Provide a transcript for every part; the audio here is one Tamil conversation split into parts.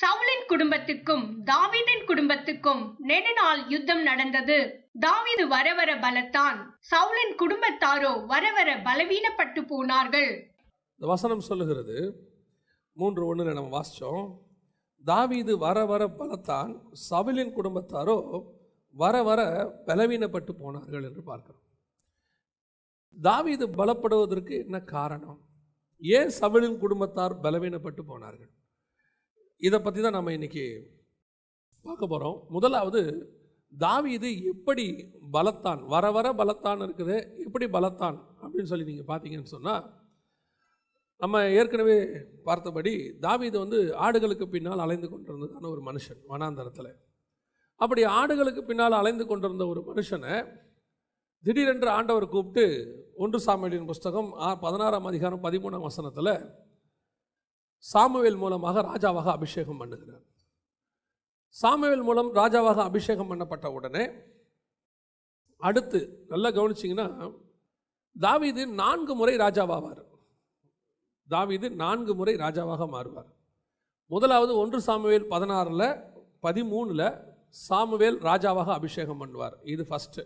சவுலின் குடும்பத்துக்கும் தாவீதின் குடும்பத்துக்கும் நெடுநாள் யுத்தம் நடந்தது. தாவீது வர வர பலத்தான். சவுலின் குடும்பத்தாரோ வர வர பலவீனப்பட்டு போனார்கள். வசனம் சொல்லுகிறது. மூன்று ஒன்று நம்ம வாசித்தோம் தாவீது வர வர பலத்தான் சவுலின் குடும்பத்தாரோ வர வர பலவீனப்பட்டு போனார்கள் என்று பார்க்கிறோம். தாவீது பலப்படுவதற்கு என்ன காரணம்? ஏன் சவுலின் குடும்பத்தார் பலவீனப்பட்டு போனார்கள்? இதை பற்றி தான் நம்ம இன்னைக்கு பார்க்க போகிறோம் முதலாவது தாவீது எப்படி பலத்தான் வர வர பலத்தான் இருக்குது எப்படி பலத்தான் அப்படின்னு சொல்லி நீங்கள் பார்த்தீங்கன்னு சொன்னால் நம்ம ஏற்கனவே பார்த்தபடி தாவீது வந்து ஆடுகளுக்கு பின்னால் அலைந்து கொண்டிருந்ததான ஒரு மனுஷன் வனாந்தரத்தில். அப்படி ஆடுகளுக்கு பின்னால் அலைந்து கொண்டிருந்த ஒரு மனுஷனை திடீரென்று ஆண்டவர் கூப்பிட்டு ஒன்று சாமுவேலின் புஸ்தகம் ஆ- பதினாறாம் அதிகாரம் பதிமூணாம் வசனத்தில் சாமுவேல் மூலமாக ராஜாவாக அபிஷேகம் பண்ணுகிறார். சாமுவேல் மூலம் ராஜாவாக அபிஷேகம் பண்ணப்பட்ட உடனே அடுத்து நல்லா கவனிச்சிங்கன்னா தாவீது நான்கு முறை ராஜாவாவார். தாவீது நான்கு முறை ராஜாவாக மாறுவார். முதலாவது ஒன்று சாமுவேல் பதினாறில் பதிமூணில் சாமுவேல் ராஜாவாக அபிஷேகம் பண்ணுவார். இது ஃபஸ்ட்டு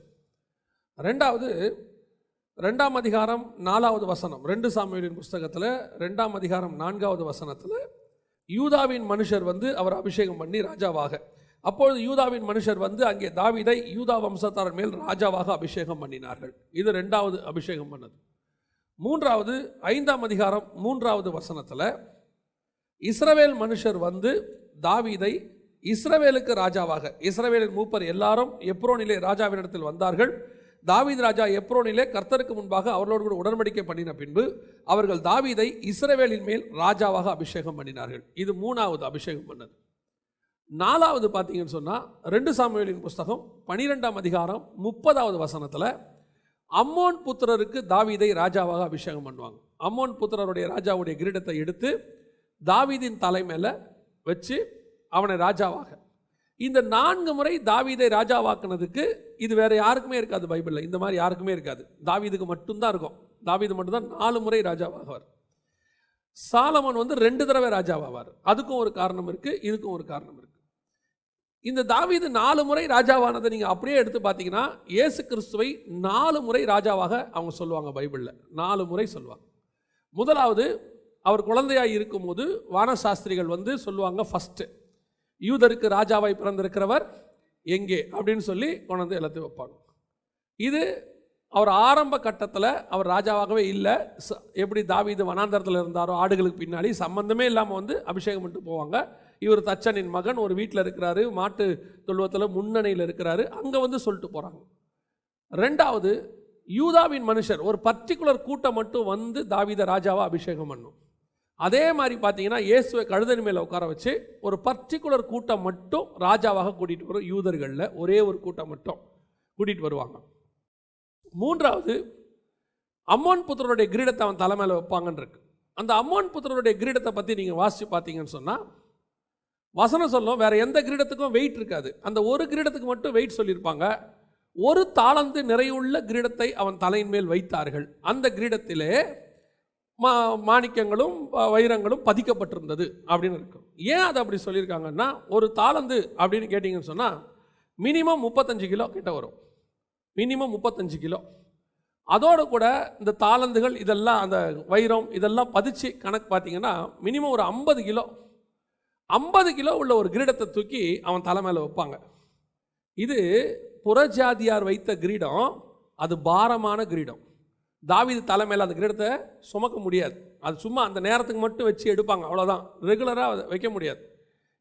ரெண்டாவது ரெண்டாம் அதிகாரம் நாலாவது வசனம் ரெண்டு சாமியின் புஸ்தகத்தில் ரெண்டாம் அதிகாரம் நான்காவது வசனத்தில் யூதாவின் மனுஷர் வந்து அவர் அபிஷேகம் பண்ணி ராஜாவாக. அப்பொழுது யூதாவின் மனுஷர் வந்து அங்கே தாவீதை யூதா வம்சத்தார் மேல் ராஜாவாக அபிஷேகம் பண்ணினார்கள். இது ரெண்டாவது அபிஷேகம் பண்ணது. மூன்றாவது ஐந்தாம் அதிகாரம் மூன்றாவது வசனத்தில் இஸ்ரவேல் மனுஷர் வந்து தாவிதை இஸ்ரவேலுக்கு ராஜாவாக இஸ்ரவேலின் மூப்பர் எல்லாரும் எப்ரோனிலே ராஜாவினிடத்தில் வந்தார்கள். தாவீது ராஜா எப்ரோனிலே கர்த்தருக்கு முன்பாக அவர்களோடு கூட உடன்படிக்கை பண்ணின பின்பு அவர்கள் தாவீதை இஸ்ரவேலின் மேல் ராஜாவாக அபிஷேகம் பண்ணினார்கள். இது மூணாவது அபிஷேகம் பண்ணது. நாலாவது பார்த்தீங்கன்னு சொன்னால் ரெண்டு சாமியலின் புஸ்தகம் பனிரெண்டாம் அதிகாரம் முப்பதாவது வசனத்தில் அம்மோன் புத்திரருக்கு தாவீதை ராஜாவாக அபிஷேகம் பண்ணுவாங்க. அம்மோன் புத்திரருடைய ராஜாவுடைய கிரீடத்தை எடுத்து தாவீதின் தலை வச்சு அவனை ராஜாவாக. இந்த நான்கு முறை தாவீதை ராஜாவாக்குனதுக்கு இது வேறு யாருக்குமே இருக்காது பைபிளில். இந்த மாதிரி யாருக்குமே இருக்காது. தாவீதுக்கு மட்டும்தான் இருக்கும். தாவீது மட்டும்தான் நாலு முறை ராஜாவாகவார் சாலமன் வந்து ரெண்டு தடவை ராஜாவாவார். அதுக்கும் ஒரு காரணம் இருக்குது இதுக்கும் ஒரு காரணம் இருக்குது இந்த தாவீது நாலு முறை ராஜாவானதை நீங்கள் அப்படியே எடுத்து பார்த்தீங்கன்னா இயேசு கிறிஸ்துவை நாலு முறை ராஜாவாக அவங்க சொல்லுவாங்க பைபிளில். நாலு முறை சொல்லுவாங்க. முதலாவது அவர் குழந்தையாக இருக்கும்போது வானசாஸ்திரிகள் வந்து சொல்லுவாங்க ஃபஸ்ட்டு யூதருக்கு ராஜாவாய் பிறந்திருக்கிறவர் எங்கே? அப்படின்னு சொல்லி கொண்டு வந்து எல்லாத்தையும் வைப்பாங்க. இது அவர் ஆரம்ப கட்டத்தில் அவர் ராஜாவாகவே இல்லை. ச- எப்படி தாவீது வனாந்தரத்தில் இருந்தாரோ ஆடுகளுக்கு பின்னாடி சம்மந்தமே இல்லாமல் வந்து அபிஷேகம் பண்ணிட்டு போவாங்க. இவர் தச்சனின் மகன் ஒரு வீட்டில் இருக்கிறாரு மாட்டு தொழுவத்தில் முன்னணியில் இருக்கிறாரு அங்கே வந்து சொல்லிட்டு போகிறாங்க ரெண்டாவது யூதாவின் மனுஷர் ஒரு பர்டிகுலர் கூட்டம் மட்டும் வந்து தாவீத ராஜாவை அபிஷேகம் பண்ணும். அதே மாதிரி பார்த்தீங்கன்னா இயேசுவை கழுதன் மேலே உட்கார வச்சு ஒரு பர்டிகுலர் கூட்டம் மட்டும் ராஜாவாக கூட்டிகிட்டு வரும் யூதர்களில். ஒரே ஒரு கூட்டம் மட்டும் கூட்டிகிட்டு வருவாங்க. மூன்றாவது அம்மோன் புத்திரருடைய கிரீடத்தை அவன் தலை மேலே வைப்பாங்கன்னு இருக்கு. அந்த அம்மோன் புத்திரருடைய கிரீடத்தை பற்றி நீங்கள் வாசித்து பார்த்தீங்கன்னு சொன்னால் வசனம் சொல்லும் வேற எந்த கிரீடத்துக்கும் வெயிட் இருக்காது. அந்த ஒரு கிரீடத்துக்கு மட்டும் வெயிட் சொல்லியிருப்பாங்க. ஒரு தாளந்து நிறையுள்ள கிரீடத்தை அவன் தலையின் மேல் வைத்தார்கள். அந்த கிரீடத்திலே மா மாணிக்கங்களும் வ- வைரங்களும் பதிக்கப்பட்டிருந்தது அப்படின்னு இருக்கும். ஏன் அதை அப்படி சொல்லியிருக்காங்கன்னா ஒரு தாளந்து அப்படின்னு கேட்டிங்கன்னு சொன்னால் மினிமம் முப்பத்தஞ்சு கிலோ கிட்ட வரும். மினிமம் முப்பத்தஞ்சு கிலோ. அதோடு கூட இந்த தாளந்துகள் இதெல்லாம் அந்த வைரம் இதெல்லாம் பதிச்சு கணக்கு பார்த்தீங்கன்னா மினிமம் ஒரு ஐம்பது கிலோ. ஐம்பது கிலோ உள்ள ஒரு கிரீடத்தை தூக்கி அவன் தலை மேலே வைப்பாங்க. இது புறஜாதியார் வைத்த கிரீடம் அது பாரமான கிரீடம். தாவீது தலைமையில் அந்த கிரீடத்தை சுமக்க முடியாது. அது சும்மா அந்த நேரத்துக்கு மட்டும் வச்சு எடுப்பாங்க. அவ்வளோதான் ரெகுலராக வைக்க முடியாது.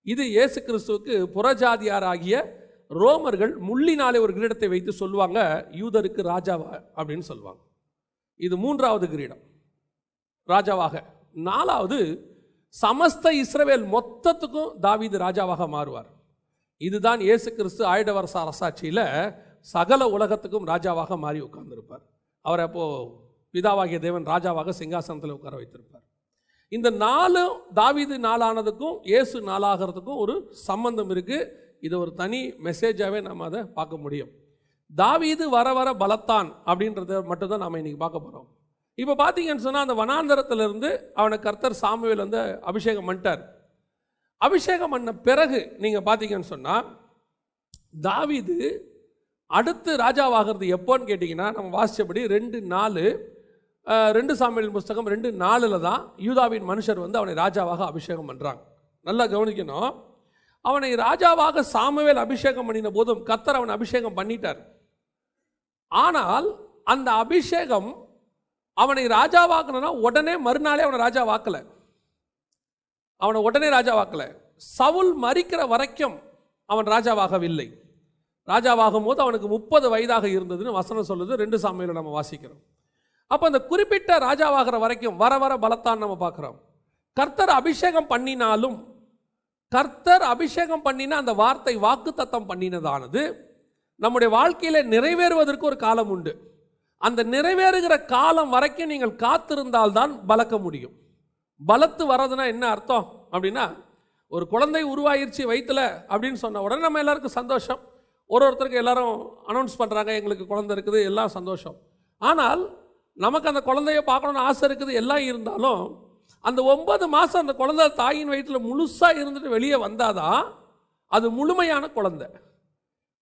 இது இயேசு கிறிஸ்துவுக்கு புறஜாதியாராகிய ரோமர்கள் முள்ளினாலே ஒரு கிரீடத்தை வைத்து சொல்லுவாங்க யூதருக்கு ராஜாவா? அப்படின்னு சொல்லுவாங்க. இது மூன்றாவது கிரீடம். ராஜாவாக. நாலாவது சமஸ்த இஸ்ரவேல் மொத்தத்துக்கும் தாவீது ராஜாவாக மாறுவார். இதுதான் இயேசு கிறிஸ்து ஆயிடவரச அரசாட்சியில் சகல உலகத்துக்கும் ராஜாவாக மாறி உட்கார்ந்துருப்பார். அவர் அப்போது பிதாவாகிய தேவன் ராஜாவாக சிங்காசனத்தில் உட்கார வைத்திருப்பார். இந்த நாலு தாவீது நாளானதுக்கும் இயேசு நாளாகிறதுக்கும் ஒரு சம்பந்தம் இருக்குது இது ஒரு தனி மெசேஜாகவே நம்ம அதை பார்க்க முடியும். தாவீது வர வர பலத்தான் அப்படின்றத மட்டும்தான் நாம் இன்னைக்கு பார்க்க போகிறோம் இப்போ பார்த்தீங்கன்னு சொன்னால் அந்த வனாந்தரத்திலிருந்து அவனை கர்த்தர் சாமுவேல் வந்து அபிஷேகம் பண்ணிட்டார். அபிஷேகம் பண்ண பிறகு நீங்கள் பார்த்தீங்கன்னு சொன்னால் தாவீது அடுத்து ராஜாவாகிறது எப்போன்னு கேட்டிங்கன்னா நம்ம வாசித்தபடி ரெண்டு நாலு ரெண்டு சாமியல் புஸ்தகம் ரெண்டு நாளில் தான் யூதாவின் மனுஷர் வந்து அவனை ராஜாவாக அபிஷேகம் பண்ணுறாங்க நல்லா கவனிக்கணும். அவனை ராஜாவாக சாமுவேல் அபிஷேகம் பண்ணின போதும் கத்தர் அவனை அபிஷேகம் பண்ணிட்டார். ஆனால் அந்த அபிஷேகம் அவனை ராஜாவாக்கணும்னா உடனே மறுநாளே அவனை ராஜாவாக்கலை. அவனை உடனே ராஜாவாக்கல. சவுல் மறிக்கிற வரைக்கும் அவன் ராஜாவாகவில்லை. ராஜாவாகும் போது அவனுக்கு முப்பது வயதாக இருந்ததுன்னு வசனம் சொல்லுது. ரெண்டு சாமியில் நம்ம வாசிக்கிறோம். அப்போ அந்த குறிப்பிட்ட ராஜாவாகிற வரைக்கும் வர வர பலத்தான் நம்ம பார்க்குறோம். கர்த்தர் அபிஷேகம் பண்ணினாலும் கர்த்தர் அபிஷேகம் பண்ணின அந்த வார்த்தை வாக்குத்தத்தம் பண்ணினதானது நம்முடைய வாழ்க்கையில் நிறைவேறுவதற்கு ஒரு காலம் உண்டு. அந்த நிறைவேறுகிற காலம் வரைக்கும் நீங்கள் காத்திருந்தால்தான் பலக்க முடியும். பலத்து வர்றதுன்னா என்ன அர்த்தம்? அப்படின்னா ஒரு குழந்தை உருவாயிருச்சு வயிற்றுல அப்படின்னு சொன்ன உடனே நம்ம எல்லாருக்கும் சந்தோஷம். ஒரு ஒருத்தருக்கு எல்லாரும் அனௌன்ஸ் பண்ணுறாங்க எங்களுக்கு குழந்தை இருக்குது எல்லாம் சந்தோஷம். ஆனால் நமக்கு அந்த குழந்தைய பார்க்கணுன்னு ஆசை இருக்குது எல்லாம் இருந்தாலும் அந்த ஒன்பது மாதம் அந்த குழந்தை தாயின் வயிற்றில் முழுசாக இருந்துட்டு வெளியே வந்தாதான் அது முழுமையான குழந்தை.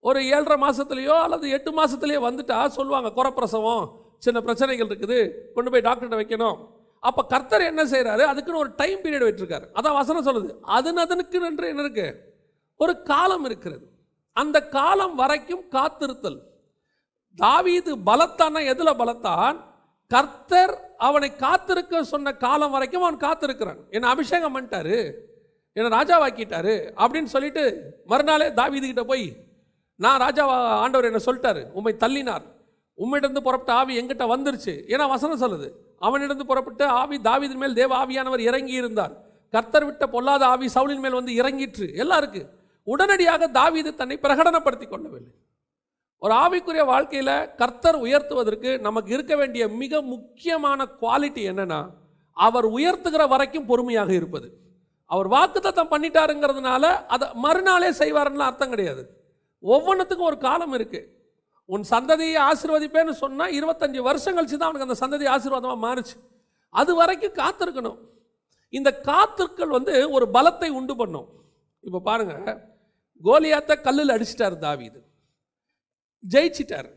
ஒரு ஏழரை மாதத்துலேயோ அல்லது எட்டு மாதத்துலேயோ வந்துட்டா சொல்லுவாங்க குறப்பிரசவம் சின்ன பிரச்சனைகள் இருக்குது கொண்டு போய் டாக்டர்கிட்ட வைக்கணும். அப்போ கர்த்தர் என்ன செய்கிறாரு அதுக்குன்னு ஒரு டைம் பீரியட் வச்சுருக்காரு. அதான் வசனம் சொல்லுது. அதன் அதனுக்கு என்று என்ன இருக்குது ஒரு காலம் இருக்கிறது. அந்த காலம் வரைக்கும் காத்திருத்தல். தாவீது பலத்தான? எதில் பலத்தான்? கர்த்தர் அவனை காத்திருக்க சொன்ன காலம் வரைக்கும் அவன் காத்திருக்கிறான். என்னை அபிஷேகம் பண்ணிட்டாரு. என்னை ராஜாவாக்கிட்டாரு அப்படின்னு சொல்லிட்டு மறுநாளே தாவீது கிட்ட போய் நான் ராஜாவா ஆண்டவர் என்ன சொல்லிட்டாரு. உம்மை தள்ளினார். உம்மிடந்து புறப்பட்ட ஆவி எங்கிட்ட வந்துருச்சு. ஏன்னா வசனம் சொல்லுது. அவனிடந்து புறப்பட்ட ஆவி தாவீதின் மேல் தேவ ஆவியானவர் இறங்கி இருந்தார் கர்த்தர் விட்ட பொல்லாத ஆவி சவுலின் மேல் வந்து இறங்கிற்று. எல்லாம் உடனடியாக தாவீது தன்னை பிரகடனப்படுத்தி கொள்ளவில்லை. ஒரு ஆவிக்குரிய வாழ்க்கையில் கர்த்தர் உயர்த்துவதற்கு நமக்கு இருக்க வேண்டிய மிக முக்கியமான குவாலிட்டி என்னென்னா அவர் உயர்த்துகிற வரைக்கும் பொறுமையாக இருப்பது. அவர் வாக்குத்தத்தம் பண்ணிட்டாருங்கிறதுனால அதை மறுநாளே செய்வாருன்னு அர்த்தம் கிடையாது. ஒவ்வொன்றுத்துக்கும் ஒரு காலம் இருக்குது உன் சந்ததியை ஆசீர்வதிப்பேன்னு சொன்னால் இருபத்தஞ்சி வருஷம் கழிச்சு தான் அவனுக்கு அந்த சந்ததி ஆசீர்வாதமாக மாறுச்சு. அது வரைக்கும் காத்திருக்கணும். இந்த காத்திருக்கள் வந்து ஒரு பலத்தை உண்டு பண்ணும். இப்போ பாருங்க கோலியாத்த கல்லில் அடிச்சிட்டார் தாவீது. ஜெயிச்சிட்டார்.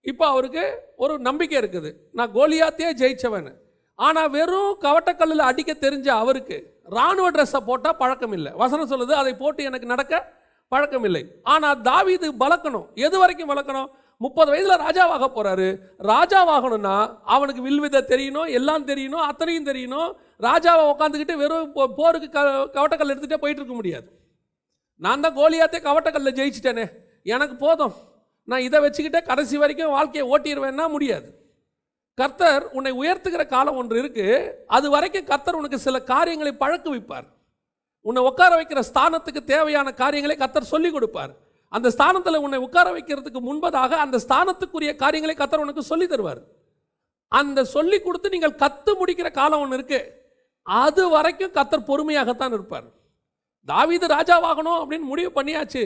இப்போ அவருக்கு ஒரு நம்பிக்கை இருக்குது. நான் கோலியாத்தையே ஜெயிச்சவன். ஆனால் வெறும் கவட்டக்கல்லில் அடிக்க தெரிஞ்ச அவருக்கு ராணுவ ட்ரெஸ்ஸை போட்டால் பழக்கம் இல்லை வசனம் சொல்லுது அதை போட்டு எனக்கு நடக்க பழக்கம் இல்லை ஆனால் தாவிது வளர்க்கணும். எது வரைக்கும் வளர்க்கணும்? முப்பது வயதில் ராஜாவாக போகிறாரு ராஜாவாகணும்னா அவனுக்கு வில்வித தெரியணும் எல்லாம் தெரியணும் அத்தனையும் தெரியணும். ராஜாவை உட்காந்துக்கிட்டு வெறும் போ- போருக்கு க கவட்டக்கல் எடுத்துகிட்டே போயிட்டு இருக்க முடியாது. நான் தான் கோலியாத்தே கவட்டக்கல்ல ஜெயிச்சிட்டேனே. எனக்கு போதும். நான் இதை வச்சுக்கிட்டே கடைசி வரைக்கும் வாழ்க்கையை ஓட்டிடுவேன்னா முடியாது. கர்த்தர் உன்னை உயர்த்துகிற காலம் ஒன்று இருக்குது அது வரைக்கும் கர்த்தர் உனக்கு சில காரியங்களை பழக்க வைப்பார் உன்னை உட்கார வைக்கிற ஸ்தானத்துக்கு தேவையான காரியங்களை கர்த்தர் சொல்லி கொடுப்பார். அந்த ஸ்தானத்தில் உன்னை உட்கார வைக்கிறதுக்கு முன்பதாக அந்த ஸ்தானத்துக்குரிய காரியங்களை கர்த்தர் உனக்கு சொல்லி தருவார். அந்த சொல்லி கொடுத்து நீங்கள் கத்து முடிக்கிற காலம் ஒன்று இருக்குது அது வரைக்கும் கர்த்தர் பொறுமையாகத்தான் இருப்பார். தாவீது ராஜாவாகணும் அப்படின்னு முடிவு பண்ணியாச்சு.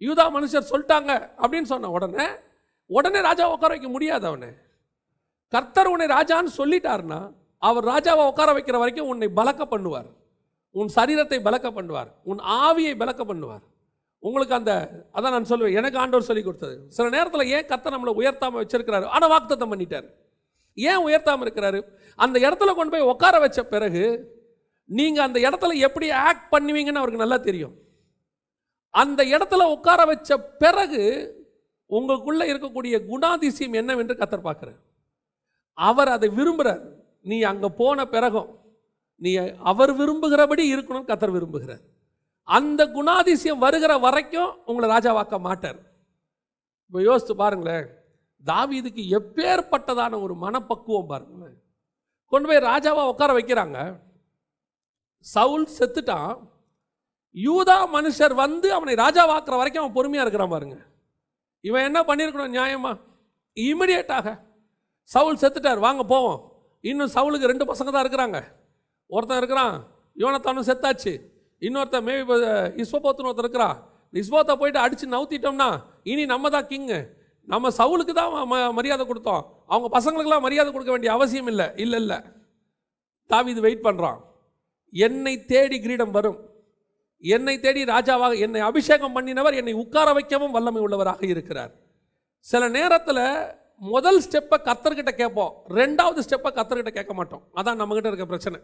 யூதா மனுஷர் சொல்லிட்டாங்க அப்படின்னு சொன்ன உடனே உடனே ராஜா உட்கார வைக்க முடியாது அவனை. கர்த்தர் உன்னை ராஜான்னு சொல்லிட்டாருன்னா அவர் ராஜாவை உட்கார வைக்கிற வரைக்கும் உன்னை பலக்க பண்ணுவார். உன் சரீரத்தை பலக்க பண்ணுவார். உன் ஆவியை பலக்க பண்ணுவார். உங்களுக்கு அந்த அதான் நான் சொல்லுவேன் எனக்கு ஆண்டவர் சொல்லி கொடுத்தது. சில நேரத்தில் ஏன் கர்த்தர் நம்மளை உயர்த்தாமல் வச்சிருக்கிறாரு? ஆனால் வாக்குத்தத்தம் பண்ணிட்டார். ஏன் உயர்த்தாமல் இருக்கிறாரு? அந்த இடத்துல கொண்டு போய் உட்கார வச்ச பிறகு நீங்கள் அந்த இடத்துல எப்படி ஆக்ட் பண்ணுவீங்கன்னு அவருக்கு நல்லா தெரியும். அந்த இடத்துல உட்கார வச்ச பிறகு உங்களுக்குள்ளே இருக்கக்கூடிய குணாதிசயம் என்னவென்று கத்தர் பார்க்கிறார். அவர் அதை விரும்புகிறார் நீ அங்கே போன பிறகும் நீ அவர் விரும்புகிறபடி இருக்கணும் கத்தர் விரும்புகிறார். அந்த குணாதிசயம் வருகிற வரைக்கும் உங்களை ராஜாவாக்க மாட்டார். இப்போ யோசித்து பாருங்களேன். தாவீதுக்கு எப்பேற்பட்டதான ஒரு மனப்பக்குவம் பாருங்களேன். கொண்டு போய் ராஜாவாக உட்கார வைக்கிறாங்க. சவுல் செத்துட்டான். யூதா மனுஷர் வந்து அவனை ராஜாவாக்குற வரைக்கும் அவன் பொறுமையாக இருக்கிறான் பாருங்க. இவன் என்ன பண்ணியிருக்கணும் நியாயமா? இமிடியேட்டாக சவுல் செத்துட்டார். வாங்க போவோம். இன்னும் சவுலுக்கு ரெண்டு பசங்க தான் இருக்கிறாங்க. ஒருத்தன் இருக்கிறான் யோனத்தானும் செத்தாச்சு. இன்னொருத்தன் மேபி இஸ்வபோத்துன்னு ஒருத்தன் இருக்கிறான். இஸ்போத்தை போயிட்டு அடித்து நவுத்திட்டோம்னா இனி நம்ம தான் கிங்கு நம்ம சவுலுக்கு தான் ம- மரியாதை கொடுத்தோம். அவங்க பசங்களுக்கெல்லாம் மரியாதை கொடுக்க வேண்டிய அவசியம் இல்லை. இல்லை இல்லை. தாவி இது வெயிட் பண்ணுறான் என்னை தேடி கிரீடம் வரும். என்னை தேடி ராஜாவாக என்னை அபிஷேகம் பண்ணினவர் என்னை உட்கார வைக்கவும் வல்லமை உள்ளவராக இருக்கிறார். சில நேரத்தில் முதல் ஸ்டெப்பை கத்தர்கிட்ட கேட்போம். ரெண்டாவது ஸ்டெப்பை கத்தர்கிட்ட கேட்க மாட்டோம். அதான் நம்மகிட்ட இருக்க பிரச்சனை.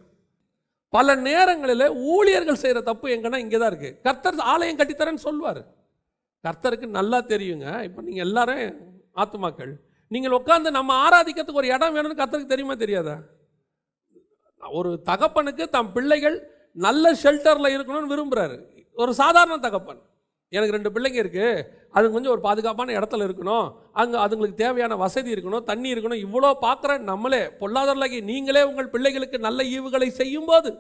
பல நேரங்களில் ஊழியர்கள் செய்கிற தப்பு எங்கன்னா இங்கே தான் இருக்குது கர்த்தர் ஆலயம் கட்டித்தரேன்னு சொல்லுவார். கர்த்தருக்கு நல்லா தெரியுங்க. இப்போ நீங்கள் எல்லாரும் ஆத்துமாக்கள். நீங்கள் உட்காந்து நம்ம ஆராதிக்கிறதுக்கு ஒரு இடம் வேணும்னு கர்த்தருக்கு தெரியுமா தெரியாதா? ஒரு தகப்பனுக்கு தம் பிள்ளைகள் நல்ல ஷெல்டரில் இருக்கணும்னு விரும்புகிறாரு ஒரு சாதாரண தகப்பன். எனக்கு ரெண்டு பிள்ளைங்க இருக்குது அது கொஞ்சம் ஒரு பாதுகாப்பான இடத்துல இருக்கணும். அங்கே அதுங்களுக்கு தேவையான வசதி இருக்கணும் தண்ணி இருக்கணும். இவ்வளோ பார்க்குற நம்மளே பொல்லாதவர்களாகி நீங்களே உங்கள் பிள்ளைகளுக்கு நல்ல ஈவுகளை செய்யும்போது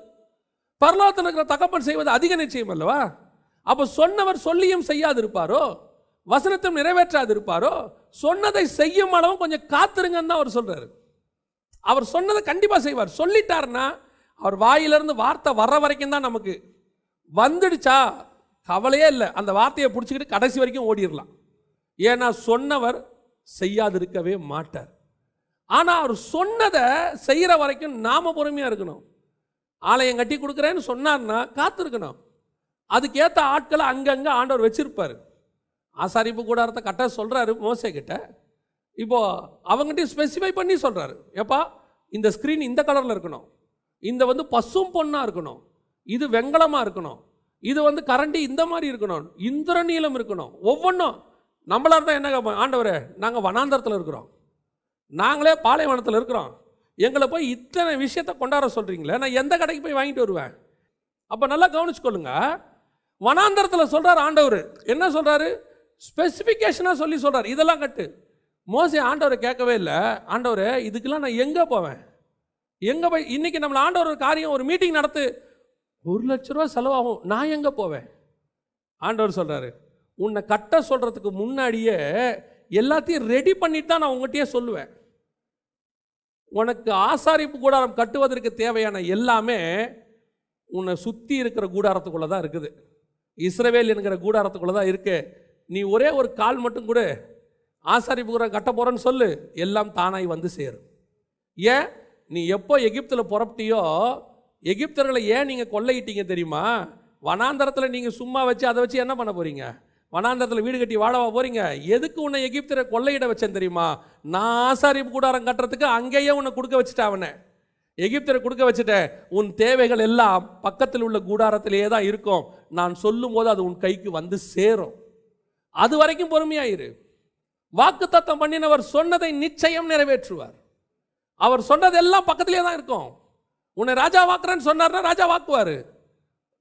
பரலோகத்தில் இருக்கிற தகப்பன் செய்வது அதிக நிச்சயம் அல்லவா? அப்போ சொன்னவர் சொல்லியும் செய்யாது இருப்பாரோ வசனத்தையும் நிறைவேற்றாது இருப்பாரோ சொன்னதை செய்யும் அளவும் கொஞ்சம் காத்திருங்கன்னு தான் அவர் சொல்கிறாரு அவர் சொன்னதை கண்டிப்பாக செய்வார். சொல்லிட்டாருன்னா அவர் வாயிலிருந்து வார்த்தை வர்ற வரைக்கும் தான் நமக்கு வந்துடுச்சா? கவலையே இல்லை. அந்த வார்த்தையை பிடிச்சிக்கிட்டு கடைசி வரைக்கும் ஓடிடலாம் ஏன்னா சொன்னவர் செய்யாதிருக்கவே மாட்டார். ஆனால் அவர் சொன்னதை செய்கிற வரைக்கும் நாம பொறுமையாக இருக்கணும். ஆலயம் கட்டி கொடுக்குறேன்னு சொன்னார்னா காத்திருக்கணும். அதுக்கேற்ற ஆட்களை அங்கங்கே ஆண்டவர் வச்சிருப்பார். ஆசாரிப்பு கூடாரத்தை கட்ட சொல்கிறாரு மோசே இப்போது அவங்ககிட்ட ஸ்பெசிஃபை பண்ணி சொல்கிறாரு ஏப்பா இந்த ஸ்க்ரீன் இந்த கலரில் இருக்கணும். இந்த வந்து பசும் பொண்ணாக இருக்கணும். இது வெங்கலமாக இருக்கணும். இது வந்து கரண்டி இந்த மாதிரி இருக்கணும். இந்திர நீளம் இருக்கணும். ஒவ்வொன்றும் நம்மளாக இருந்தால் என்ன ஆண்டவர் ஆண்டவரே நாங்கள் வனாந்தரத்தில் இருக்கிறோம். நாங்களே பாலைவனத்தில் இருக்கிறோம். எங்களை போய் இத்தனை விஷயத்தை கொண்டாட சொல்கிறீங்களே நான் எந்த கடைக்கு போய் வாங்கிட்டு வருவேன்? அப்போ நல்லா கவனிச்சுக்கொள்ளுங்க. வனாந்தரத்தில் சொல்கிறார் ஆண்டவர். என்ன சொல்கிறாரு ஸ்பெசிஃபிகேஷனாக சொல்லி சொல்கிறார் இதெல்லாம் கட்டு. மோசே ஆண்டவரை கேட்கவே இல்லை. ஆண்டவர் இதுக்கெல்லாம் நான் எங்கே போவேன்? எங்கே போய் இன்னைக்கு நம்மளை ஆண்டவர் ஒரு காரியம் ஒரு மீட்டிங் நடத்து ஒரு லட்ச ரூபா செலவாகும். நான் எங்கே போவேன்? ஆண்டவர் சொல்கிறாரு உன்னை கட்ட சொல்கிறதுக்கு முன்னாடியே எல்லாத்தையும் ரெடி பண்ணிட்டு தான் நான் உங்கள்கிட்டயே சொல்லுவேன். உனக்கு ஆசாரிப்பு கூடாரம் கட்டுவதற்கு தேவையான எல்லாமே உன்னை சுற்றி இருக்கிற கூடாரத்துக்குள்ளே தான் இருக்குது. இஸ்ரவேல் என்கிற கூடாரத்துக்குள்ளே தான் இருக்கு. நீ ஒரே ஒரு கால் மட்டும் கூட. ஆசாரிப்பு கூடாரம் கட்ட போகிறேன்னு சொல்லு. எல்லாம் தானாய் வந்து சேரும். ஏன்? நீ எப்போ எகிப்தில் புறப்பட்டியோ எகிப்தர்களை ஏன் நீங்கள் கொள்ளையிட்டீங்க தெரியுமா? வனாந்தரத்தில் நீங்கள் சும்மா வச்சு அதை வச்சு என்ன பண்ண போகிறீங்க வனாந்தரத்தில் வீடு கட்டி வாழவா போகிறீங்க எதுக்கு உன்னை எகிப்தரை கொள்ளையிட வச்சேன் தெரியுமா? நான் ஆசாரிப்பு கூடாரம் கட்டுறதுக்கு அங்கேயே உன்னை கொடுக்க வச்சுட்டேன் அவனை. எகிப்தரை கொடுக்க வச்சுட்டேன். உன் தேவைகள் எல்லாம் பக்கத்தில் உள்ள கூடாரத்திலேயே தான் இருக்கும். நான் சொல்லும் போது அது உன் கைக்கு வந்து சேரும். அது வரைக்கும் பொறுமையாயிரு வாக்கு தத்தம் பண்ணினவர் சொன்னதை நிச்சயம் நிறைவேற்றுவார். அவர் சொன்னதெல்லாம் பக்கத்திலே தான் இருக்கும். உன்னை ராஜா வாக்குறேன்னு சொன்னார்னா ராஜா வாக்குவார்.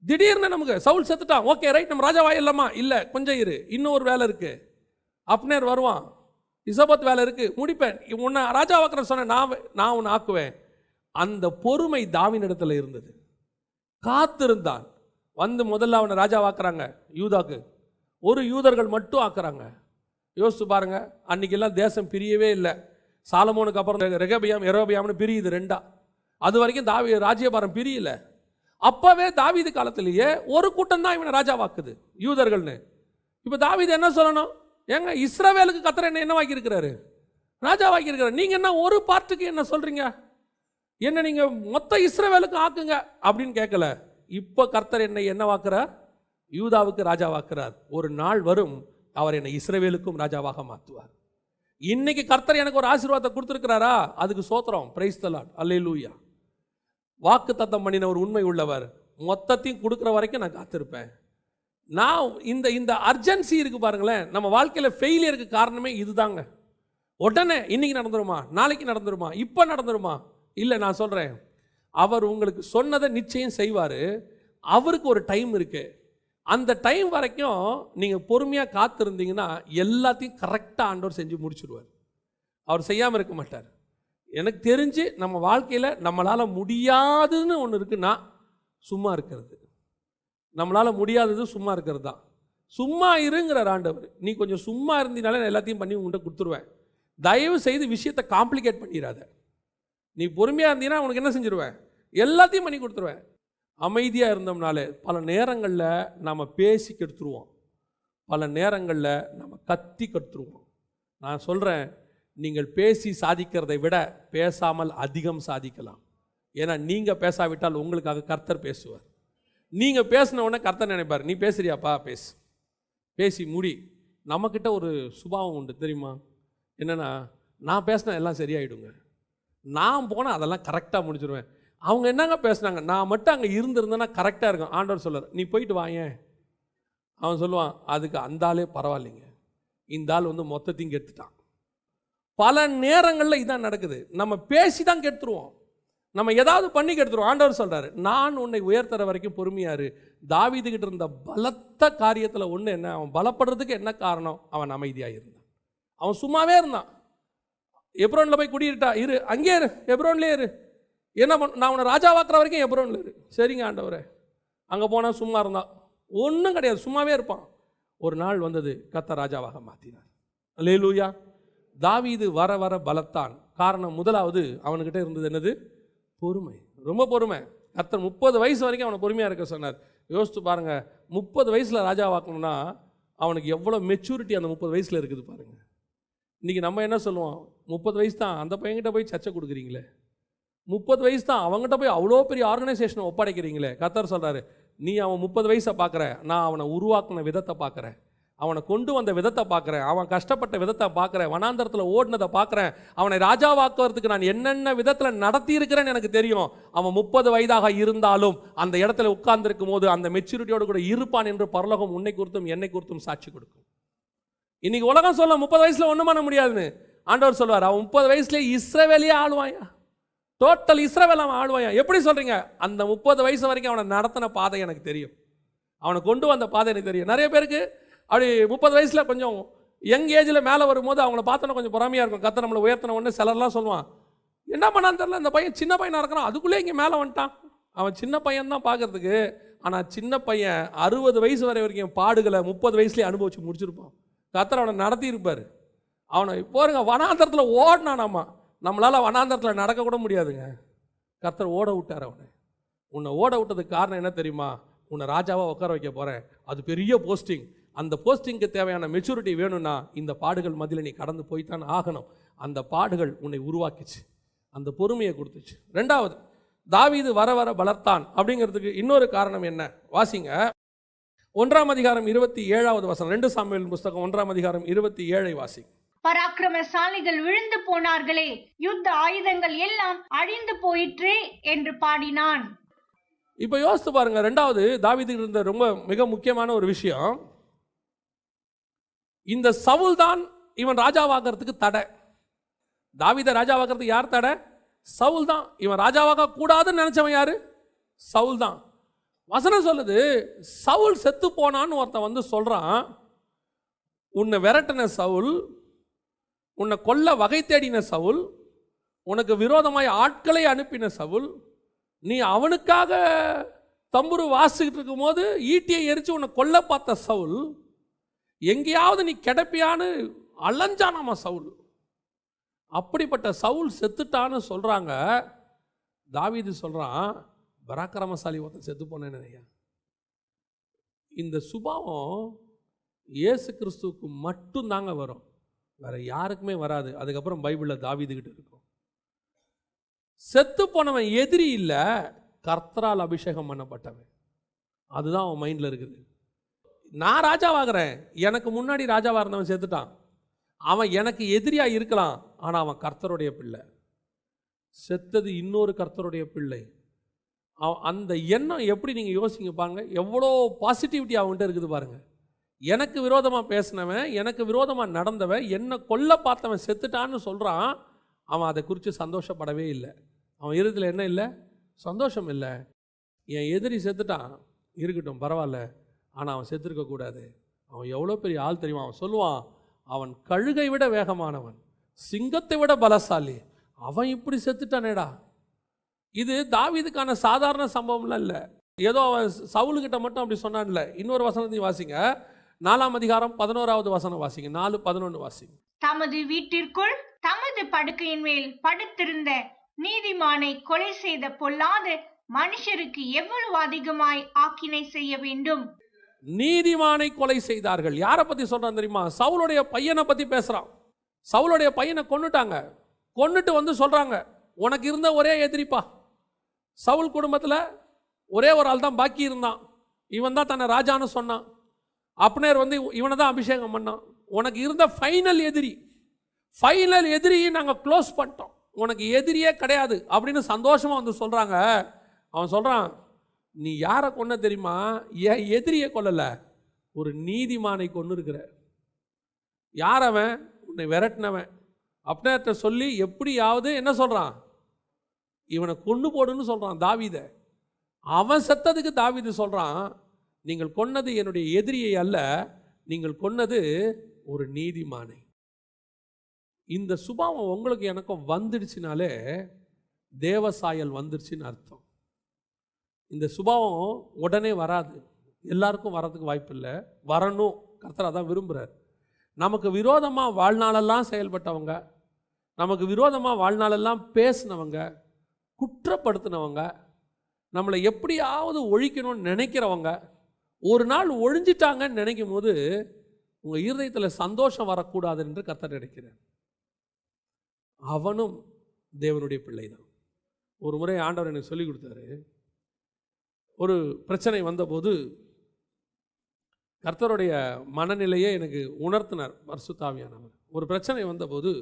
திடீர்னு நமக்கு சவுல் செத்துட்டான். ஓகே ரைட் நம்ம ராஜா வாயிடலாமா இல்லை கொஞ்சம் இரு. இன்னும் ஒரு வேலை இருக்கு. அப்னேர் வருவான். இசபத் வேலை இருக்கு. முடிப்பேன். உன்னை ராஜா வாக்குறேன்னு சொன்னேன். நான் நான் உன்னை ஆக்குவேன். அந்த பொறுமை தாவின் இடத்துல இருந்தது. காத்திருந்தான். வந்து முதல்ல அவனை ராஜா வாக்குறாங்க. யூதாக்கு. ஒரு யூதர்கள் மட்டும் ஆக்குறாங்க. யோசிச்சு பாருங்கள் அன்னைக்கெல்லாம் தேசம் பிரியவே இல்லை. சாலமோனுக்கு அப்புறம் ரெகபியாம் எரோபியாம்னு பிரியுது ரெண்டா. அது வரைக்கும் தாவி ராஜ்யபாரம் பிரியல. அப்போவே தாவீது காலத்திலேயே ஒரு கூட்டம் தான் இவனை ராஜாவாக்குது யூதர்கள்னு. இப்போ தாவீது என்ன சொல்லணும்? ஏங்க இஸ்ரவேலுக்கு கத்திர என்ன என்னவாக்கி இருக்கிறாரு? ராஜாவாக்கி இருக்கிறாரு. நீங்கள் என்ன ஒரு பார்ட்டுக்கு என்ன சொல்கிறீங்க என்ன நீங்கள் மொத்த இஸ்ரவேலுக்கு ஆக்குங்க அப்படின்னு கேட்கல இப்போ கர்த்தர் என்னை என்னவாக்குறார்? யூதாவுக்கு ராஜாவாக்குறார். ஒரு நாள் வரும் அவர் என்னை இஸ்ரவேலுக்கும் ராஜாவாக மாற்றுவார். இன்னைக்கு கர்த்தர் எனக்கு ஒரு ஆசீர்வாதத்தை கொடுத்துருக்கிறாரா? அதுக்கு சோத்திரம். பிரைஸ் தலாட் அல்லேலூயா வாக்கு தத்தம் பண்ணின ஒரு உண்மை உள்ளவர். மொத்தத்தையும் கொடுக்குற வரைக்கும் நான் காத்திருப்பேன். நான் இந்த இந்த அர்ஜென்சி இருக்கு பாருங்களேன். நம்ம வாழ்க்கையில் ஃபெயிலியருக்கு காரணமே இதுதாங்க. உடனே இன்னைக்கு நடந்துருமா? நாளைக்கு நடந்துருமா? இப்போ நடந்துருமா? இல்லை நான் சொல்கிறேன் அவர் உங்களுக்கு சொன்னதை நிச்சயம் செய்வார். அவருக்கு ஒரு டைம் இருக்குது அந்த டைம் வரைக்கும் நீங்கள் பொறுமையாக காத்திருந்தீங்கன்னா எல்லாத்தையும் கரெக்டாக ஆண்டவர் செஞ்சு முடிச்சிடுவார் அவர் செய்யாமல் இருக்க மாட்டார். எனக்கு தெரிஞ்சு நம்ம வாழ்க்கையில் நம்மளால் முடியாதுன்னு ஒன்று இருக்குன்னா சும்மா இருக்கிறது. நம்மளால் முடியாதது சும்மா இருக்கிறது தான் சும்மா இருங்கிறார் ஆண்டவர். நீ கொஞ்சம் சும்மா இருந்தினாலே நான் எல்லாத்தையும் பண்ணி உங்கள்கிட்ட கொடுத்துருவேன். தயவு செய்து விஷயத்தை காம்ப்ளிகேட் பண்ணிடாத. நீ பொறுமையாக இருந்தீங்கன்னா உனக்கு என்ன செஞ்சிருவேன்? எல்லாத்தையும் பண்ணி கொடுத்துருவேன். அமைதியாக இருந்தோம்னாலே பல நேரங்களில் நாம் பேசி கெடுத்துருவோம். பல நேரங்களில் நம்ம கத்தி கெடுத்துருவோம். நான் சொல்கிறேன் நீங்கள் பேசி சாதிக்கிறதை விட பேசாமல் அதிகம் சாதிக்கலாம். ஏன்னா நீங்கள் பேசாவிட்டால் உங்களுக்காக கர்த்தர் பேசுவார். நீங்கள் பேசின உடனே கர்த்தர் நினைப்பார் நீ பேசுறியாப்பா பேசு. பேசி முடி. நம்மக்கிட்ட ஒரு சுபாவம் உண்டு தெரியுமா? என்னென்னா நான் பேசினா எல்லாம் சரியாயிடுங்க. நான் போனால் அதெல்லாம் கரெக்டாக முடிச்சிடுவேன் அவங்க என்னங்க பேசுனாங்க? நான் மட்டும் அங்கே இருந்திருந்தேன்னா கரெக்டாக இருக்கும். ஆண்டவர் சொல்லுவார் நீ போயிட்டு வாயேன் அவன் சொல்லுவான் அதுக்கு அந்த ஆளே பரவாயில்லைங்க. இந்த ஆள் வந்து மொத்தத்தையும் கெடுத்துட்டான். பல நேரங்களில் இதான் நடக்குது. நம்ம பேசி தான் கெடுத்துருவோம். நம்ம ஏதாவது பண்ணி கெடுத்துருவோம். ஆண்டவர் சொல்கிறாரு நான் உன்னை உயர்த்துற வரைக்கும் பொறுமையாரு. தாவீதுகிட்ட இருந்த பலத்த காரியத்தில் ஒன்று என்ன? அவன் பலப்படுறதுக்கு என்ன காரணம்? அவன் அமைதியாக இருந்தான். அவன் சும்மாவே இருந்தான். எப்ரோனில் போய் குடியிருட்டா இரு அங்கேயே இரு. எப்ரோன்லேயே இரு. என்ன பண்ண நான் உன்னை ராஜாவாக்குற வரைக்கும் எப்ரோனில் இரு. சரிங்க ஆண்டவரே. அங்கே போனால் சும்மா இருந்தான் ஒன்றும் கிடையாது சும்மாவே இருப்பான். ஒரு நாள் வந்தது கத்த ராஜாவாக மாற்றினார் லேலூயா தாவீது வர வர பலத்தான். காரணம் முதலாவது அவனுக்கிட்ட இருந்தது என்னது? பொறுமை. ரொம்ப பொறுமை. கர்த்தர் முப்பது வயசு வரைக்கும் அவனை பொறுமையாக இருக்க சொன்னார். யோசித்து பாருங்கள் முப்பது வயசில் ராஜாவாக்கணும்னா அவனுக்கு எவ்வளோ மெச்சூரிட்டி அந்த முப்பது வயசில் இருக்குது பாருங்கள் இன்றைக்கி நம்ம என்ன சொல்லுவோம்? முப்பது வயசு தான். அந்த பையன்கிட்ட போய் சர்ச்சை கொடுக்குறீங்களே. முப்பது வயசு தான். அவங்ககிட்ட போய் அவ்வளோ பெரிய ஆர்கனைசேஷனை ஒப்படைக்கிறீங்களே. கத்தர் சொல்கிறாரு நீ அவன் முப்பது வயசை பார்க்குற நான் அவனை உருவாக்கின விதத்தை பார்க்குறேன் அவனை கொண்டு வந்த விதத்தை பார்க்குறேன் அவன் கஷ்டப்பட்ட விதத்தை பார்க்குறேன் வனாந்தரத்தில் ஓடினதை பார்க்குறேன் அவனை ராஜாவாக்குறதுக்கு நான் என்னென்ன விதத்தில் நடத்தி இருக்கிறேன்னு எனக்கு தெரியும். அவன் முப்பது வயதாக இருந்தாலும் அந்த இடத்துல உட்கார்ந்துருக்கும் போது அந்த மெச்சூரிட்டியோடு கூட இருப்பான் என்று பரலோகம் உன்னை குறித்தும் என்னை குறித்தும் சாட்சி கொடுக்கும். இன்னைக்கு உலகம் சொல்ல முப்பது வயசில் ஒன்றும் பண்ண முடியாதுன்னு ஆண்டவர் சொல்வார். அவன் முப்பது வயசுல இஸ்ரவேலியே ஆளுவாயா? டோட்டல் இஸ்ரவேல் அவன் ஆழ்வாயான் எப்படி சொல்கிறீங்க அந்த முப்பது வயசு வரைக்கும் அவனை நடத்தின பாதை எனக்கு தெரியும். அவனை கொண்டு வந்த பாதை எனக்கு தெரியும். நிறைய பேருக்கு அப்படி முப்பது வயசில் கொஞ்சம் யங் ஏஜில் மேலே வரும்போது அவங்கள பார்த்தோன்னா கொஞ்சம் பொறாமையாக இருக்கும். கத்த நம்மளை உயர்த்தின உடனே சிலர்லாம் சொல்லுவான் என்ன பண்ணான்னு தெரில இந்த பையன் சின்ன பையனாக இருக்கிறான். அதுக்குள்ளே இங்கே மேலே வந்துட்டான். அவன் சின்ன பையன் தான் பார்க்கறதுக்கு. ஆனால் சின்ன பையன் அறுபது வயசு வரை வரைக்கும் பாடுகளை முப்பது வயசுலேயே அனுபவிச்சு முடிச்சிருப்பான். கத்தர் அவனை நடத்தி இருப்பார் அவனை போருங்க வனாந்தரத்தில் ஆமாம் நம்மளால் வனாந்தரத்தில் நடக்க கூட முடியாதுங்க. கத்தர் ஓட விட்டார் அவனை. உன்னை ஓட விட்டதுக்கு காரணம் என்ன தெரியுமா? உன்னை ராஜாவாக உட்கார வைக்க போகிறேன் அது பெரிய போஸ்டிங் அந்த போஸ்டிங்க்கு தேவையான மெச்சூரிட்டி வேணும்னா இந்த பாடுகள் மதியில் நீ கடந்து போய்த்தான் ஆகணும். அந்த பாடுகள் உன்னை உருவாக்கிச்சு. அந்த பொறுமையை கொடுத்துச்சு. ரெண்டாவது தாவீது வர வர வளர்த்தான். அப்படிங்கிறதுக்கு இன்னொரு காரணம் என்ன? வாசிங்க. ஒன்றாம் அதிகாரம் இருபத்தி ஏழாவது வசனம். ரெண்டு சாமியல் புஸ்தகம் ஒன்றாம் அதிகாரம் இருபத்தி ஏழை வாசிங்க பராக்கிரமசாலிகள் விழுந்து போனார்களே யுத்த ஆயுதங்கள் எல்லாம் அழிந்து போயிற்றே என்று பாடினான். இப்போ யோசித்து பாருங்க ரெண்டாவது தாவீதுக்கு இருந்த ரொம்ப மிக முக்கியமான ஒரு விஷயம். இந்த சவுல் தான் இவன் ராஜாவாகிறதுக்கு தடை. தாவித ராஜாவாகிறதுக்கு யார் தடை? சவுல் தான். இவன் ராஜாவாக கூடாதுன்னு நினைச்சவன் யாரு? சவுல் தான். வசனம் சொல்லுது சவுல் செத்து போனான்னு ஒருத்தன் வந்து சொல்றான் உன்னை விரட்டின சவுல் உன்னை கொல்ல வகை தேடின சவுல் உனக்கு விரோதமாய் ஆட்களை அனுப்பின சவுல் நீ அவனுக்காக தம்புரு வாசிக்கிட்டு இருக்கும்போது ஈட்டியை எரிச்சு உன்னை கொல்ல பார்த்த சவுல் எங்கேயாவது நீ கிடப்பியான்னு அலைஞ்சானாமா சவுல்? அப்படிப்பட்ட சவுல் செத்துட்டான்னு சொல்கிறாங்க தாவிது சொல்கிறான் பராக்கிரமசாலி ஒருத்தன் செத்து போனேன்னு ஐயா இந்த சுபாவம் இயேசு கிறிஸ்துவுக்கு மட்டும்தாங்க வரும். வேறு யாருக்குமே வராது. அதுக்கப்புறம் பைபிளில் தாவிதுகிட்டு இருக்கும். செத்து போனவன் எதிரி இல்லை கர்த்தரால் அபிஷேகம் பண்ணப்பட்டவன். அதுதான் அவன் மைண்டில் இருக்குது. நான் ராஜாவாகிறேன். எனக்கு முன்னாடி ராஜாவாக இருந்தவன் செத்துட்டான். அவன் எனக்கு எதிரியாக இருக்கலாம் ஆனால் அவன் கர்த்தருடைய பிள்ளை. செத்தது இன்னொரு கர்த்தருடைய பிள்ளை. அவ- அந்த எண்ணம் எப்படி நீங்கள் யோசிங்க பாருங்கள் எவ்வளோ பாசிட்டிவிட்டி அவன்கிட்ட இருக்குது பாருங்கள் எனக்கு விரோதமாக பேசினவன் எனக்கு விரோதமாக நடந்தவன் என்னை கொல்ல பார்த்தவன் செத்துட்டான்னு சொல்கிறான் அவன் அதை குறித்து சந்தோஷப்படவே இல்லை. அவன் இருதத்தில் என்ன இல்லை? சந்தோஷம் இல்லை. என் எதிரி செத்துட்டான். இருக்கட்டும் பரவாயில்ல. ஆனால் அவன் செத்துருக்கக்கூடாது அவன் எவ்வளோ பெரிய ஆள் தெரியுமா? அவன் சொல்லுவான் அவன் கழுகை விட வேகமானவன் சிங்கத்தை விட பலசாலி. அவன் இப்படி செத்துட்டானேடா. இது தாவிதுக்கான சாதாரண சம்பவம்லாம் இல்லை. ஏதோ அவன் சவுலுக்கிட்ட மட்டும் அப்படி சொன்னான்ல. இன்னொரு வசனத்தையும் வாசிங்க. நாலாம் அதிகாரம் பதினோராவது வசனம் வாசிங்க. நாலு பதினொன்று வாசிங்க. தமது வீட்டிற்குள் தமது படுக்கையின் மேல் படுத்திருந்த நீதிமானை கொலை செய்த பொல்லாத மனுஷருக்கு எவ்வளவு அதிகமாய் ஆக்கினை செய்ய வேண்டும்? நீதிமானை கொலை செய்தார்கள். யாரை பத்தி சொல்றான் தெரியுமா? சவுலுடைய பையனை பத்தி பேசுறான். சவுலுடைய பையனை கொன்னுட்டாங்க. கொன்னுட்டு வந்து சொல்றாங்க உனக்கு இருந்த ஒரே எதிரிப்பா. சவுல் குடும்பத்தில் ஒரே ஒரு ஆள் தான் பாக்கி இருந்தான். இவன் தான் தன்னை ராஜான்னு சொன்னான். அப்னேர் வந்து இவனை தான் அபிஷேகம் பண்ணான். உனக்கு இருந்த ஃபைனல் எதிரி. ஃபைனல் எதிரியை நாங்கள் க்ளோஸ் பண்ணிட்டோம். உனக்கு எதிரியே கிடையாது அப்படின்னு சந்தோஷமாக வந்து சொல்கிறாங்க அவன் சொல்கிறான் நீ யாரை கொன்ன தெரியுமா? ஏன் எதிரியை கொல்லலை. ஒரு நீதிமானை கொண்டு இருக்கிற யார் அவன் உன்னை விரட்டினவன். அப்னேர்கிட்ட சொல்லி எப்படியாவது என்ன சொல்கிறான் இவனை கொண்டு போடுன்னு சொல்கிறான் தாவீதை. அவன் செத்ததுக்கு தாவிது சொல்கிறான் நீங்கள் கொன்னது என்னுடைய எதிரியை அல்ல நீங்கள் கொன்னது ஒரு நீதிமானை. இந்த சுபாவம் உங்களுக்கு எனக்கும் வந்துடுச்சுனாலே தேவசாயல் வந்துருச்சுன்னு அர்த்தம். இந்த சுபாவம் உடனே வராது. எல்லாருக்கும் வரதுக்கு வாய்ப்பு இல்லை. வரணும். கர்த்தர் அதான் விரும்புகிறார் நமக்கு விரோதமாக வாழ்நாளெல்லாம் செயல்பட்டவங்க நமக்கு விரோதமாக வாழ்நாளெல்லாம் பேசினவங்க குற்றப்படுத்தினவங்க நம்மளை எப்படியாவது ஒழிக்கணும்னு நினைக்கிறவங்க ஒரு நாள் ஒழிஞ்சிட்டாங்கன்னு நினைக்கும் போது உங்கள் இருதயத்தில் சந்தோஷம் வரக்கூடாது என்று கர்த்தர் நினைக்கிறார். அவனும் தேவனுடைய பிள்ளை தான் ஒரு முறை ஆண்டவர் எனக்கு சொல்லி கொடுத்தாரு. ஒரு பிரச்சனை வந்தபோது கர்த்தருடைய மனநிலையை எனக்கு உணர்த்தினார் பர்சுத்தாவியானவர் ஒரு பிரச்சனை வந்தபோது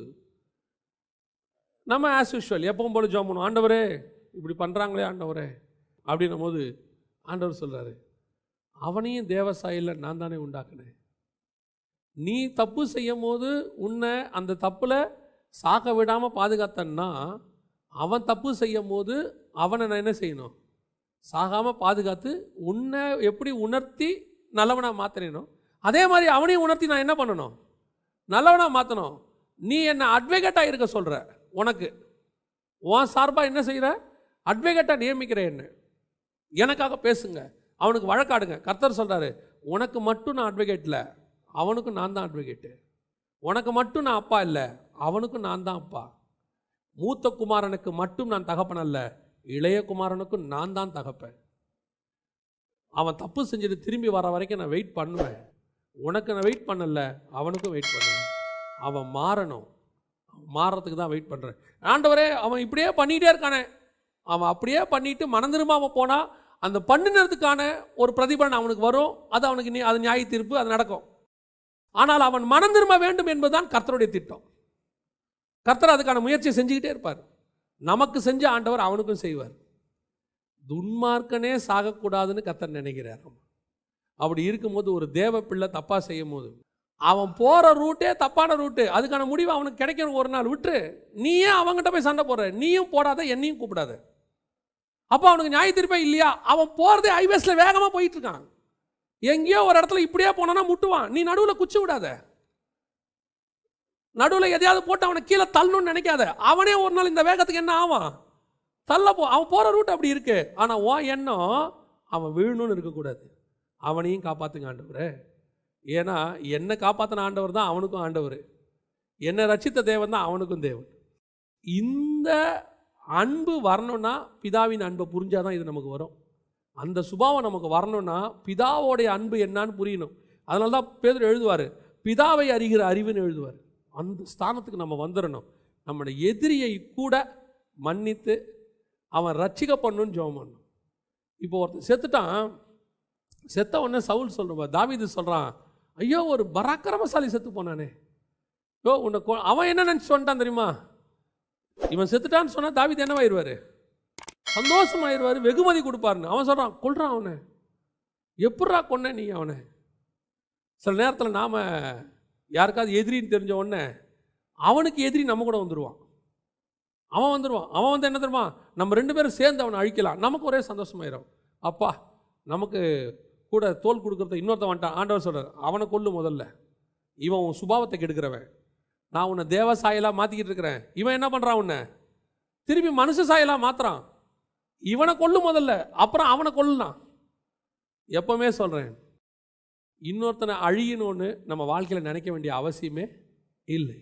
நம்ம ஆஸ் யூஷுவல் எப்பவும் போல ஜோம் பண்ணுவோம். ஆண்டவரே இப்படி பண்ணுறாங்களே ஆண்டவரே அப்படின்னும் போது ஆண்டவர் சொல்கிறாரு அவனையும் தேவசாயில் நான் தானே உண்டாக்குனேன். நீ தப்பு செய்யும் போது உன்னை அந்த தப்பில் சாக விடாமல் பாதுகாத்தன்னா அவன் தப்பு செய்யும் போது அவனை நான் என்ன செய்யணும்? சாகாமல் பாதுகாத்து உன்னை எப்படி உணர்த்தி நல்லவனாக மாற்றினோ அதே மாதிரி அவனையும் உணர்த்தி நான் என்ன பண்ணணும்? நல்லவனாக மாற்றணும் நீ என்னை அட்வொகேட்டாக இருக்க சொல்கிற உனக்கு. உன் சார்பாக என்ன செய்கிற அட்வொகேட்டாக நியமிக்கிற என்ன எனக்காக பேசுங்க. அவனுக்கு வழக்காடுங்க. கர்த்தர் சொல்கிறாரு உனக்கு மட்டும் நான் அட்வொகேட்டில் அவனுக்கும் நான் தான் அட்வொகேட்டு உனக்கு மட்டும் நான் அப்பா இல்லை அவனுக்கும் நான் தான் அப்பா. மூத்த குமாரனுக்கு மட்டும் நான் தகப்பன் அல்ல இளைய குமாரனுக்கும் நான் தான் தகப்பேன். அவன் தப்பு செஞ்சுட்டு திரும்பி வர வரைக்கும் நான் வெயிட் பண்ணுவேன். உனக்கு நான் வெயிட் பண்ணல அவனுக்கும் வெயிட் பண்ணுவேன் அவன் மாறணும். மாறத்துக்கு மாறுறதுக்கு தான் வெயிட் பண்ணுறேன் ஆண்டவரே அவன் இப்படியே பண்ணிகிட்டே இருக்கானே. அவன் அப்படியே பண்ணிட்டு மனம் அவன் போனால் அந்த பண்ணினதுக்கான ஒரு பிரதிபலன் அவனுக்கு வரும். அது அவனுக்கு நீ அது நியாய தீர்ப்பு அது நடக்கும். ஆனால் அவன் மனம் திரும்ப வேண்டும் என்பதுதான் கர்த்தருடைய திட்டம். கர்த்தர் அதுக்கான முயற்சியை செஞ்சுக்கிட்டே இருப்பார். நமக்கு செஞ்ச ஆண்டவர் அவனுக்கும் செய்வார். துன்மார்க்கனே சாகக்கூடாதுன்னு கர்த்தர் நினைக்கிறார். அப்படி இருக்கும்போது ஒரு தேவ பிள்ளை தப்பாக செய்யும் போது அவன் போகிற ரூட்டே தப்பான ரூட்டு. அதுக்கான முடிவு அவனுக்கு கிடைக்கணும் ஒரு நாள். விட்டுரு. நீயே அவங்ககிட்ட போய் சண்டை போடுற. நீயும் போடாத என்னையும் கூப்பிடாத. அப்போ அவனுக்கு நியாய தீர்ப்பே இல்லையா? அவன் போகிறதே ஹைவேஸில் வேகமாக போயிட்டு இருக்கான் எங்கேயோ ஒரு இடத்துல இப்படியே போனானா முட்டுவான். நீ நடுவில் குச்சி விடாத. நடுவில் எதையாவது போட்டு அவனை கீழே தள்ளணும்னு நினைக்காத. அவனே ஒரு நாள் இந்த வேகத்துக்கு என்ன ஆவான்? தள்ள போ. அவன் போகிற ரூட் அப்படி இருக்கு. ஆனால் ஓ எண்ணம் அவன் விழுணும்னு இருக்கக்கூடாது. அவனையும் காப்பாற்றுங்க ஆண்டவர். ஏன்னா என்னை காப்பாற்றின ஆண்டவர் தான் அவனுக்கும் ஆண்டவர். என்னை ரட்சித்த தேவன் தான் அவனுக்கும் தேவன். இந்த அன்பு வரணும்னா பிதாவின் அன்பை புரிஞ்சால் தான் இது நமக்கு வரும். அந்த சுபாவம் நமக்கு வரணும்னா பிதாவோடைய அன்பு என்னான்னு புரியணும். அதனால தான் பேதர் எழுதுவார் பிதாவை அறிகிற அறிவுன்னு எழுதுவார். அந்த ஸ்தானத்துக்கு நம்ம வந்துடணும் நம்முடைய எதிரியை கூட மன்னித்து அவன் ரட்சிக்க பண்ணுன்னு ஜெபம் பண்ணும் இப்போ ஒருத்தன் செத்துட்டான். செத்த உடனே சவுல் சொல்கிறான் தாவிது சொல்கிறான் ஐயோ ஒரு பராக்கிரமசாலி செத்து போனானே. யோ உன்னை கொ- அவன் என்ன நினச்சி வந்துட்டான் தெரியுமா? இவன் செத்துட்டான்னு சொன்னால் தாவீது என்னவாயிருவார்? சந்தோஷமாயிருவார் வெகுமதி கொடுப்பாருன்னு. அவன் சொல்கிறான் கொள்றான் அவனை. எப்பட்றா கொன்ன நீ அவனை? சில நேரத்தில் நாம் யாருக்காவது எதிரின்னு தெரிஞ்ச உடனே அவனுக்கு எதிரி நம்ம கூட வந்துடுவான் அவன் வந்துடுவான் அவன் வந்து என்ன தெரியுமா? நம்ம ரெண்டு பேரும் சேர்ந்து அவனை அழிக்கலாம். நமக்கு ஒரே சந்தோஷமாயிரும். அப்பா நமக்கு கூட தோல் கொடுக்குறத இன்னொருத்த வந்துட்டான். ஆண்டவர் சொல்கிறார் அவனை கொல்லு முதல்ல. இவன் உன் சுபாவத்தை கெடுக்கிறவன். நான் உன்னை தேவ சாயலாக மாற்றிக்கிட்டு இருக்கிறேன். இவன் என்ன பண்ணுறான் உன்னை? திருப்பி மனுஷ சாயலாக மாற்றுறான் இவனை கொல்லு முதல்ல. அப்புறம் அவனை கொல்லலாம் எப்பவுமே சொல்கிறேன் இன்னொருத்தனை அழியணும்னு நம்ம வாழ்க்கையில் நினைக்க வேண்டிய அவசியமே இல்லை.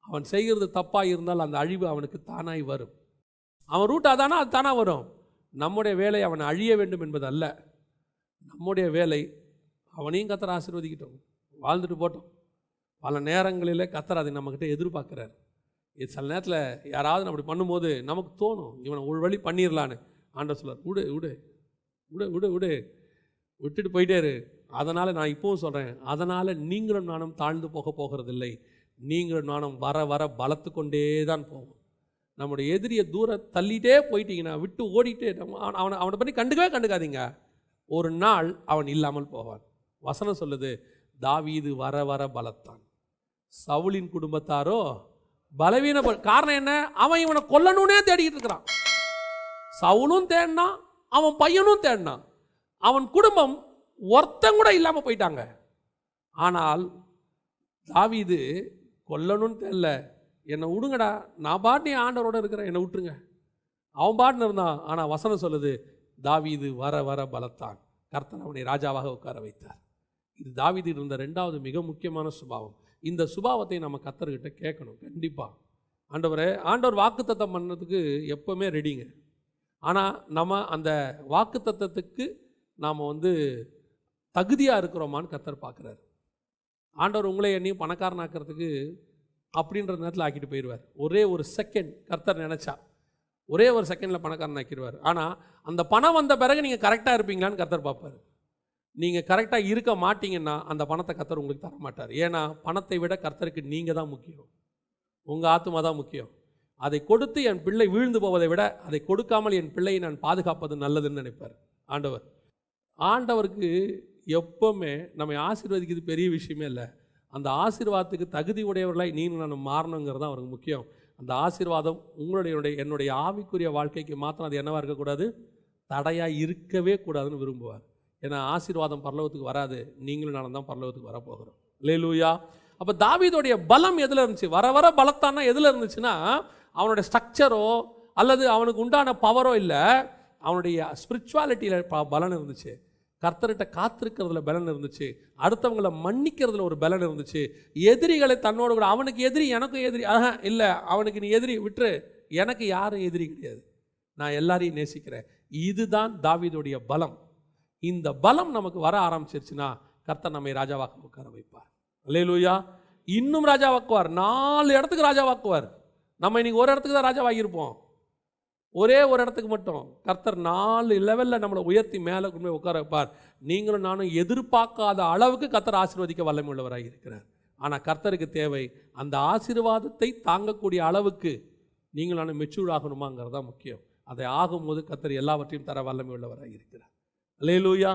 அவன் செய்கிறது தப்பாக இருந்தால் அந்த அழிவு அவனுக்கு தானாய் வரும். அவன் ரூட் அதானா அது தானாக வரும். நம்முடைய வேலை அவனை அழிய வேண்டும் என்பது அல்ல நம்முடைய வேலை அவனையும் கத்தர் ஆசீர்வதிக்கிட்டோம். வாழ்ந்துட்டு போட்டோம். பல நேரங்களில் கத்தர் அதை நம்மக்கிட்ட எதிர்பார்க்குறாரு. இது சில நேரத்தில் யாராவது அப்படி பண்ணும்போது நமக்கு தோணும் இவனை ஒரு வழி பண்ணிடலான்னு ஆண்ட சொல்லார் விடு விடு விடு விடு விடு. விட்டுட்டு போயிட்டேரு அதனால் நான் இப்போவும் சொல்கிறேன் அதனால் நீங்களும் நானும் தாழ்ந்து போக போகிறதில்லை. நீங்களும் நானும் வர வர பலத்து கொண்டே தான் போவோம். நம்முடைய எதிரியை தூர தள்ளிட்டே போயிட்டீங்கன்னா விட்டு ஓடிட்டே நம்ம அவனை அவனை பற்றி கண்டுக்கவே கண்டுக்காதீங்க. ஒரு நாள் அவன் இல்லாமல் போவான். வசனம் சொல்லுது தாவீது வர வர பலத்தான். சவுளின் குடும்பத்தாரோ பலவீன காரணம் என்ன? அவன் இவனை கொல்லணும்னே தேடிக்கிட்டு இருக்கிறான். சவுலும் தேடினான் அவன் பையனும் தேடினான். அவன் குடும்பம் ஒருத்தன் கூட இல்லாமல் போயிட்டாங்க. ஆனால் தாவிது கொல்லணும்னு தெரில என்னை விடுங்கடா நான் பாட்டு ஆண்டவரோட இருக்கிறேன் என்னை விட்டுருங்க. அவன் பாட்டுன்னு இருந்தான் ஆனால் வசனம் சொல்லுது தாவீது வர வர பலத்தான். கர்த்தன் அவனை ராஜாவாக உட்கார வைத்தார். இது தாவீது இருந்த ரெண்டாவது மிக முக்கியமான சுபாவம். இந்த சுபாவத்தை நம்ம கத்தர்கிட்ட கேட்கணும். கண்டிப்பாக ஆண்டவரே ஆண்டவர் வாக்குத்தத்தம் பண்ணதுக்கு எப்போவுமே ரெடிங்க ஆனால் நம்ம அந்த வாக்குத்தத்தத்துக்கு நாம் வந்து தகுதியாக இருக்கிறோமான்னு கத்தர் பார்க்குறாரு. ஆண்டவர் உங்களை என்னையும் பணக்காரனாக்கிறதுக்கு அப்படின்ற நேரத்தில் ஆக்கிட்டு போயிடுவார் ஒரே ஒரு செகண்ட் கர்த்தர் நினச்சா ஒரே ஒரு செகண்டில் பணக்காரன் ஆக்கிடுவார் ஆனால் அந்த பணம் வந்த பிறகு நீங்கள் கரெக்டாக இருப்பீங்களான்னு கர்த்தர் பார்ப்பார். நீங்கள் கரெக்டாக இருக்க மாட்டீங்கன்னா அந்த பணத்தை கர்த்தர் உங்களுக்கு தர மாட்டார் ஏன்னா பணத்தை விட கர்த்தருக்கு நீங்கள் தான் முக்கியம். உங்கள் ஆத்மா தான் முக்கியம். அதை கொடுத்து என் பிள்ளை வீழ்ந்து போவதை விட அதை கொடுக்காமல் என் பிள்ளையை நான் பாதுகாப்பது நல்லதுன்னு நினைப்பார். ஆண்டவர். ஆண்டவருக்கு எப்பவுமே நம்மை ஆசீர்வதிக்கிறது பெரிய விஷயமே இல்லை. அந்த ஆசீர்வாதத்துக்கு தகுதி உடையவர்களாய் நீங்களும் நான் மாறணுங்கிறது தான் அவருக்கு முக்கியம். அந்த ஆசீர்வாதம் உங்களுடைய என்னுடைய- ஆவிக்குரிய வாழ்க்கைக்கு மாத்திரம் அது என்னவாக இருக்கக்கூடாது? தடையாக இருக்கவே கூடாதுன்னு விரும்புவார். ஏன்னா ஆசீர்வாதம் பரலோகத்துக்கு வராது. நீங்களும் நானும் தான் பரலோகத்துக்கு வரப்போகிறோம். லேலூயா அப்போ தாவீதோடைய பலம் எதில் இருந்துச்சு? வர வர பலத்தானா எதில் இருந்துச்சுன்னா அவனுடைய ஸ்ட்ரக்சரோ அல்லது அவனுக்கு உண்டான பவரோ இல்லை அவனுடைய ஸ்பிரிச்சுவாலிட்டியில் பலன் இருந்துச்சு. கர்த்தர்கிட்ட காத்திருக்கிறதுல பலன் இருந்துச்சு. அடுத்தவங்களை மன்னிக்கிறதுல ஒரு பலன் இருந்துச்சு. எதிரிகளை தன்னோடு கூட அவனுக்கு எதிரி எனக்கும் எதிரி ஆஹா இல்லை அவனுக்கு நீ எதிரி விட்டுரு. எனக்கு யாரும் எதிரி கிடையாது. நான் எல்லாரையும் நேசிக்கிறேன். இதுதான் தாவிதோடைய பலம். இந்த பலம் நமக்கு வர ஆரம்பிச்சிருச்சுன்னா கர்த்தர் நம்மை ராஜாவாக்க உட்கார வைப்பார். அல்லையிலூயா இன்னும் ராஜாவாக்குவார். நாலு இடத்துக்கு ராஜாவாக்குவார். நம்ம இன்னைக்கு ஒரு இடத்துக்கு தான் ராஜாவாகியிருப்போம். ஒரே ஒரு இடத்துக்கு மட்டும். கர்த்தர் நாலு லெவலில் நம்மளை உயர்த்தி மேலே கொண்டு போய் உட்கார வைப்பார். நீங்களும் நானும் எதிர்பார்க்காத அளவுக்கு கர்த்தர் ஆசீர்வதிக்க வல்லமை உள்ளவராக இருக்கிறார். ஆனால் கர்த்தருக்கு தேவை அந்த ஆசீர்வாதத்தை தாங்கக்கூடிய அளவுக்கு நீங்கள் நானும் மெச்சூர் ஆகணுமாங்கிறது தான் முக்கியம். அதை ஆகும்போது கர்த்தர் எல்லாவற்றையும் தர வல்லமை உள்ளவராக இருக்கிறார். அல்லேலூயா